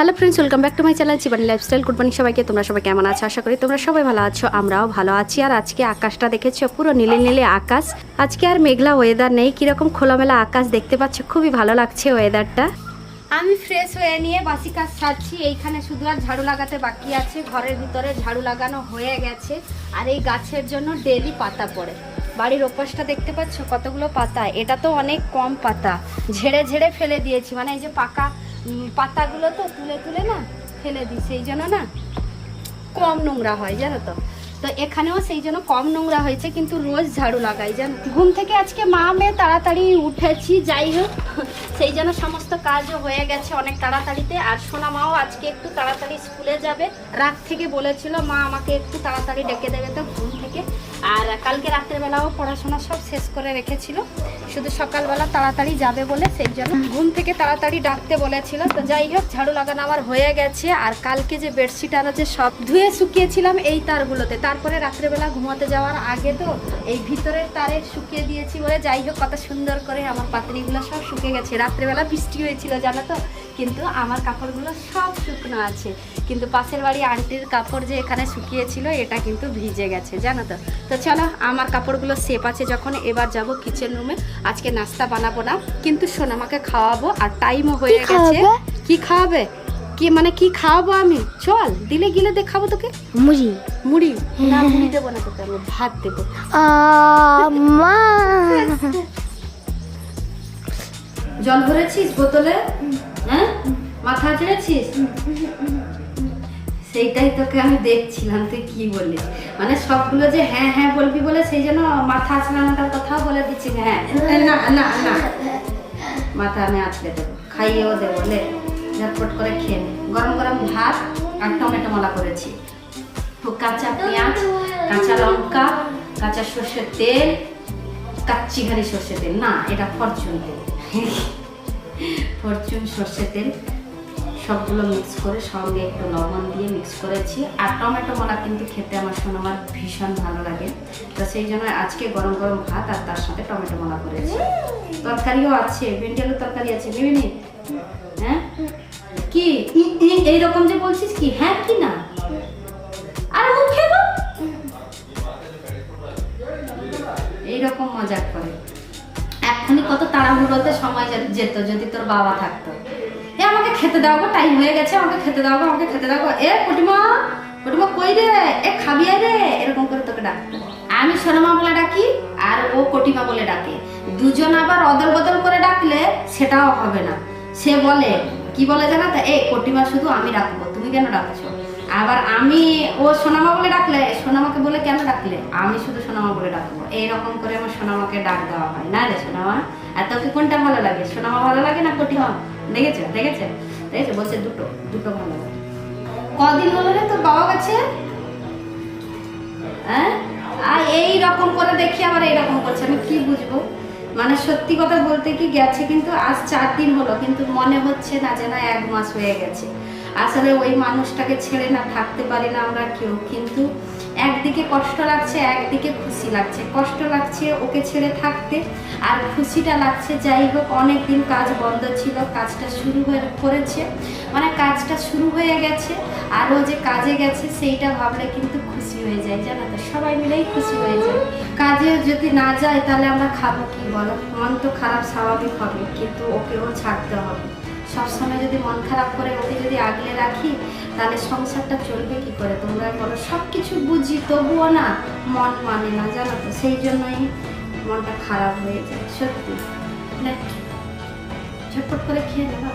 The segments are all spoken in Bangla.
Hello friends welcome back to my channel জীবনী লাইফস্টাইল মর্নিং সবাইকে, তোমরা সবাই কেমন আছো? আশা করি তোমরা সবাই ভালো আছো, আমরাও ভালো আছি। আর আজকে আকাশটা দেখেছ? পুরো নীলে নীলে আকাশ। আজকে আর মেঘলা ওয়েদার নেই, কীরকম খোলামেলা আকাশ দেখতে পাচ্ছ? খুবই ভালো লাগছে ওয়েদারটা আমি ফ্রেশ হয়ে নিয়ে বাসি কাজ সারছি, এইখানে শুধু আর ঝাড়ু লাগাতে বাকি আছে। ঘরের ভিতরে ঝাড়ু লাগানো হয়ে গেছে, আর এই গাছের জন্য ডেলি পাতা পড়ে। বাড়ির ওপাশটা দেখতে পাচ্ছ কতগুলো পাতা? এটা তো অনেক কম পাতা। ঝেড়ে ঝেড়ে ফেলে দিয়েছি মানে এই যে পাকা পাতাগুলো তো তুলে তুলে না ফেলে দিই, সেই জন্য না কম নোংরা হয়, জানো তো? তো এখানেও সেই জন্য কম নোংরা হয়েছে, কিন্তু রোজ ঝাড়ু লাগাই, জানো? ঘুম থেকে আজকে মা মেয়ে তাড়াতাড়ি উঠেছি, যাই হোক। সেই জন্য সমস্ত কাজও হয়ে গেছে অনেক তাড়াতাড়িতে, আর সোনা মাও আজকে একটু তাড়াতাড়ি স্কুলে যাবে। রাত থেকে বলেছিল, মা আমাকে একটু তাড়াতাড়ি ডেকে দেবে তো ঘুম থেকে। আর কালকে রাত্রেবেলাও পড়াশোনা সব শেষ করে রেখেছিল। শুধু সকালবেলা তাড়াতাড়ি যাবে বলে সেই জন্য ঘুম থেকে তাড়াতাড়ি ডাকতে বলেছিল। তো যাই হোক ঝাড়ু লাগানো আমার হয়ে গেছে। আর কালকে যে বেডশিট আরও যে সব ধুয়ে শুকিয়েছিলাম এই তারগুলোতে। তারপরে রাত্রেবেলা ঘুমাতে যাওয়ার আগে তো এই ভিতরের তারে শুকিয়ে দিয়েছি বলে যাই হোক কত সুন্দর করে আমার পাত্রিগুলো সব শুকিয়ে গেছে। রাত্রেবেলা বৃষ্টি হয়েছিল জানো তো? কিন্তু আমার কাপড়গুলো সব শুকনো আছে। কিন্তু পাশের বাড়ি আন্টির কাপড় যে এখানে শুকিয়েছিল এটা কিন্তু ভিজে গেছে জানো তো? তো চলো আমার কাপড়গুলো সেপ আছে যখন এবার যাব কিচেন রুমে আজকে নাস্তা বানাবো না কিন্তু শোন আমাকে খাওয়াবো আর টাইমও হয়ে গেছে। কি খাওয়াবে? কি মানে কি খাওয়াবো আমি? চল দিলে গিলে দেখাবো তোকে। মুড়ি। মুড়ি? না মুড়ি দেবো না তোকে আমি ভাত দেবো। মা জল ভরেছিস বোতলে? হ্যাঁ? মাথা ছেড়েছিস সেইটাই তোকে আমি দেখছিলাম তুই কি বললি? মানে সবগুলো যে হ্যাঁ হ্যাঁ বলবি বলে সেই জন্য মাথা আছড়ানোটার কথাও বলে দিচ্ছি হ্যাঁ? না না না। মাথা আমি আছড়ে দেবো খাইয়েও দেবো লে ঝটপট করে খেয়ে নে। গরম গরম ভাত আর টমেটো মালা করেছি। তো কাঁচা পেঁয়াজ কাঁচা লঙ্কা কাঁচা সর্ষের তেল কাচ্চি ঘানি সর্ষের তেল। না এটা ফরচুন তেল। ফরচুন সর্ষে তেল সবগুলো মিক্স করে সঙ্গে একটু লবণ দিয়ে মিক্স করেছি। আর টমেটো মলা কিন্তু খেতে আমার শোনো আমার ভীষণ ভালো লাগে। তো সেই জন্য আজকে গরম গরম ভাত আর তার সাথে টমেটো মলা করেছি। তরকারিও আছে ভেন্ডি আলুর তরকারি আছে নিবি হ্যাঁ? কি? এইরকম যে বলছিস কি? হ্যাঁ কি না? তাড়াহুড়োতে সময় যেত, যদি তোর বাবা থাকতো। এ আমাকে খেতে দাও টাইম হয়ে গেছে, আমাকে খেতে দাও আমাকে খেতে দাও এ, পটিমা পটিমা কই রে? এ, খাবি রে? এরকম করে তোকে ডাকতো। আমি সোনামা বলে ডাকি, আর ও কটিমা বলে ডাকে। দুজন আবার অদল বদল করে ডাকলে সেটাও হবে না। সে বলে, কি বলে জানা তো? এ কটিমা শুধু আমি ডাকবো, তুমি কেন ডাকছো? আবার আমি, ও সোনামা বলে ডাকলে সোনামাকে বলে কেন ডাকলে? আমি শুধু সোনামা বলে ডাকবো। এইরকম করে আমার সোনামাকে ডাক দেওয়া হয়। না রে সোনামা? আর তোকে কোনটা ভালো লাগে? সোনামা ভালো লাগে না কটিমা? দেখেছে? দেখেছে? দেখেছে? বলছে দুটো। দুটো ভালো লাগে। কদিন হলো রে তোর বাবা গেছে হ্যাঁ? আর এই রকম করে দেখি আবার এইরকম করছে। আমি কি বুঝব? মানে সত্যি কথা বলতে কি গেছে কিন্তু আজ চার দিন হলো, কিন্তু মনে হচ্ছে না যেন এক মাস হয়ে গেছে। আসলে ওই মানুষটাকে ছেড়ে না থাকতে পারি না আমরা কেউ। কিন্তু একদিকে কষ্ট লাগছে, একদিকে খুশি লাগছে। কষ্ট লাগছে ওকে ছেড়ে থাকতে, আর খুশিটা লাগছে, যাই হোক অনেক দিন কাজ বন্ধ ছিল, কাজটা শুরু হয়ে করেছে। মানে কাজটা শুরু হয়ে গেছে আর ও যে কাজে গেছে, সেইটা ভাবলে কিন্তু খুশি হয়ে যায়, জানো তো? সবাই মিলেই খুশি হয়ে যায়। কাজে যদি না যায়, তাহলে আমরা খাব কি বলো? মন তো খারাপ, স্বাভাবিক হবে, কিন্তু ওকেও ছাড়তে হবে। সবসময় যদি মন খারাপ করে ওকে যদি আগলে রাখি, তাহলে সংসারটা চলবে কি করে? তোমরা বলো সব কিছু বুঝি, তবুও না মন মানে না, জানো তো? সেই জন্যই মনটা খারাপ হয়ে যায়, সত্যি। ঝটপট করে খেয়ে নেবা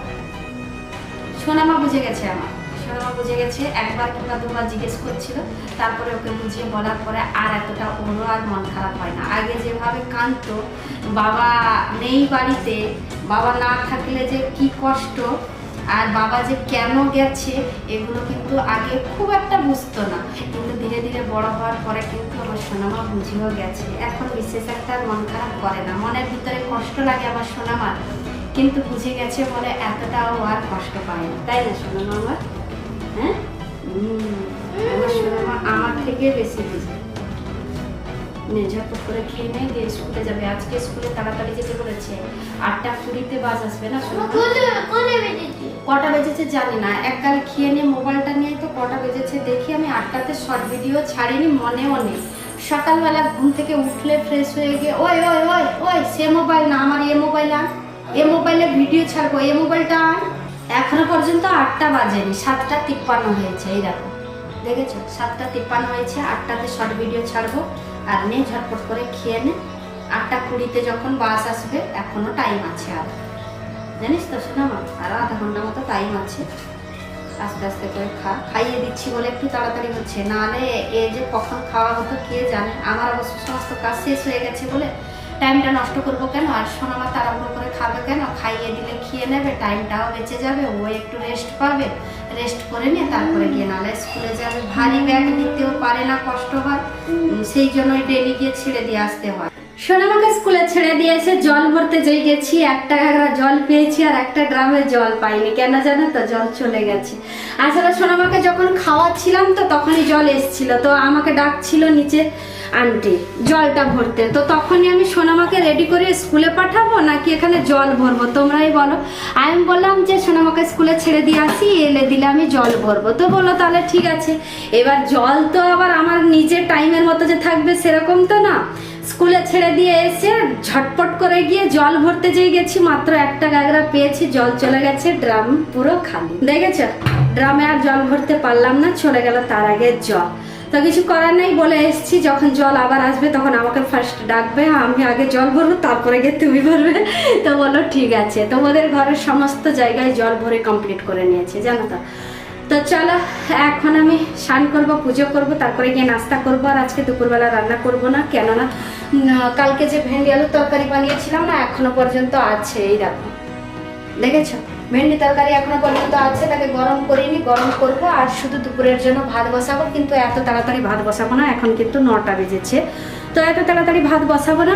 সোনামা বুঝে গেছে আমার। সোনামা বুঝে গেছে। একবার কিংবা দুবার জিজ্ঞেস করছিল। তারপরে ওকে বুঝিয়ে বলার পরে আর এতটা ওরও আর মন খারাপ হয় না। আগে যেভাবে কাঁদতো, বাবা নেই বাড়িতে, বাবা না থাকলে যে কি কষ্ট, আর বাবা যে কেন গেছে, এগুলো কিন্তু আগে খুব একটা বুঝতো না। কিন্তু ধীরে ধীরে বড় হওয়ার পরে কিন্তু আমার সোনামা বুঝেও গেছে। এখন বিশেষ একটা মন খারাপ করে না। মনের ভিতরে কষ্ট লাগে আমার সোনামার। কিন্তু বুঝে গেছে বলে এতটাও আর কষ্ট পায় না। তাই না, সোনামা? আমার হ্যাঁ? আমার থেকে বেশি বুঝে। করে খেয়ে দিয়ে স্কুলে যাবে। আজকে স্কুলে তাড়াতাড়ি যেতে বলেছে। আটটা কুড়িতে বাস আসবে না কটা বেজেছে? জানি না। এককাল খেয়ে নিয়ে মোবাইলটা নিয়ে তো কটা বেজেছে দেখি আমি আটটাতে শর্ট ভিডিও ছাড়িনি মনেও নেই। সকালবেলা ঘুম থেকে উঠলে ফ্রেশ হয়ে গিয়ে ওই ওই ওই ওই সে মোবাইল না আমার এ মোবাইল আন। এ মোবাইলে ভিডিও ছাড়বো এ মোবাইলটা আন। এখনও পর্যন্ত আটটা বাজেনি, সাতটা তিপ্পান্ন হয়েছে, এই দেখো। দেখেছ? সাতটা তিপ্পান্ন হয়েছে, আটটাতে শর্ট ভিডিও ছাড়বো। আর নে ঝটপট করে খেয়ে নে। আটটা কুড়িতে যখন বাস আসবে, এখনও টাইম আছে আর। জানিস তো শোনা মা আরও আধা ঘণ্টা মতো টাইম আছে। আস্তে আস্তে করে খা। খাইয়ে দিচ্ছি বলে একটু তাড়াতাড়ি হচ্ছে। নাহলে এ যে কখন খাওয়া হতো কে জানে? আমার অবশ্য সমস্ত কাজ শেষ হয়ে গেছে বলে টাইমটা নষ্ট করব কেন? আর সোনামা তাড়াহুড়ো করে খাবে কেন? খাইয়ে দিলে খেয়ে নেবে, টাইমটাও বেঁচে যাবে, ও একটু রেস্ট পাবে। রেস্ট করে নিয়ে তারপরে গিয়ে নাহলে স্কুলে যাবে। ভারী ব্যাগ নিতেও পারে না কষ্ট হয়। সেই জন্যই ডেলি গিয়ে ছেড়ে দিয়ে আসতে হয়। সোনামাকে স্কুলে ছেড়ে দিয়েছে জল ভরতে যেই গেছি, একটা ঘাগরা জল পেয়েছি আর একটা গ্রামে জল পাইনি। কেন জানো তো? জল চলে গেছে। আসলে সোনামাকে যখন খাওয়াচ্ছিলাম তো তখনই জল এসছিল। তো আমাকে ডাকছিল নিচে, আন্টি, জলটা ভরতে। তো তখনই আমি সোনামাকে রেডি করে স্কুলে পাঠাবো নাকি এখানে জল ভরবো? তোমরাই বলো। আমি বললাম যে সোনামাকে স্কুলে ছেড়ে দিয়ে আসি, এলে দিলে আমি জল ভরবো। তো বলল, তাহলে ঠিক আছে। এবার জল তো আবার আমার নিজের টাইমের মতো যে থাকবে সেরকম তো না। স্কুলে ছেড়ে দিয়ে এসে ঝটপট করে গিয়ে জল ভরতে যেয়ে গেছি, মাত্র একটা গাগরা পেয়েছি, জল চলে গেছে, ড্রাম পুরো খালি। দেখেছ? ড্রামে আর জল ভরতে পারলাম না, চলে গেল তার আগে জল। তো কিছু করার নেই, বলে এসছি, যখন জল আবার আসবে তখন আমাকে ফার্স্ট ডাকবে, আমি আগে জল ভরবো, তারপরে গিয়ে তুমি ভরবে। তো বলো, ঠিক আছে। তোমাদের ঘরের সমস্ত জায়গায় জল ভরে কমপ্লিট করে নিয়েছে, জানো তো? তো চলো, এখন আমি স্নান করব, পুজো করব, তারপরে গিয়ে নাস্তা করব, আর আজকে দুপুরবেলা রান্না করব না, কেননা কালকে যে ভেন্ডি আলুর তরকারি বানিয়েছিলাম না, এখনও পর্যন্ত আছে, এই দেখো। দেখেছ? ভেন্ডি তরকারি এখনও পর্যন্ত আছে, তাকে গরম করিনি, গরম করব, আর শুধু দুপুরের জন্য ভাত বসাবো, কিন্তু এত তাড়াতাড়ি ভাত বসাবো না, এখন কিন্তু নটা বেজেছে। তো এত তাড়াতাড়ি ভাত বসাবো না